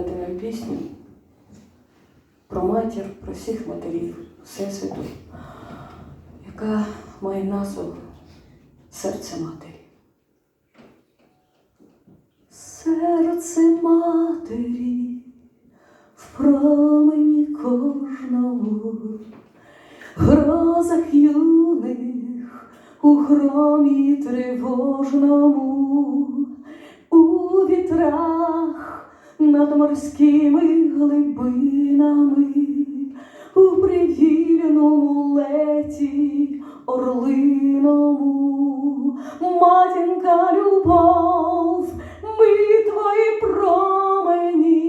заспівати нам пісню про матір, про всіх матерів Всесвіту, яка має назву Серце матері. Серце матері в промені кожному, грозах юних у громі тривожному, у вітрах над морськими глибинами, у привільному леті орлиному, матінка любов, ми твої промені,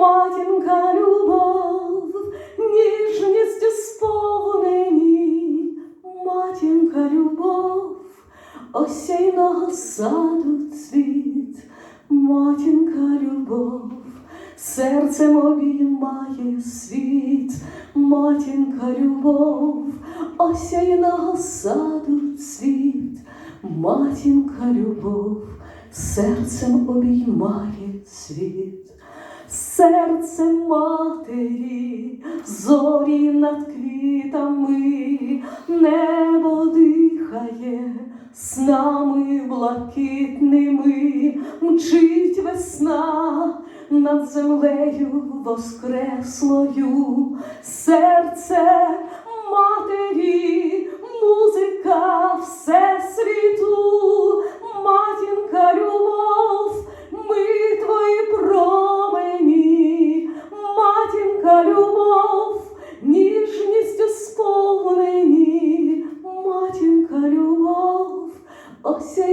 матінка любов, ніжністю сповнені, матінка любов, осяйного саду цвіт, матінка любов, серцем обіймає світ, матінка любов, осяйного саду цвіт, матінка любов, серцем обіймає світ. Серце матері, зорі над квітами, небо дихає снами блакитними, мчить весна над землею воскреслою, серце матері, музика всесвіту, матінка любов, ми твої промені, матінка любов,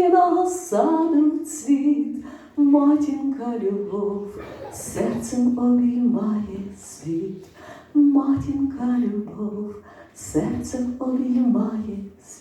осяйного саду цвіт, матінка любов, серцем обіймає світ, матінка любов, серцем обіймає світ.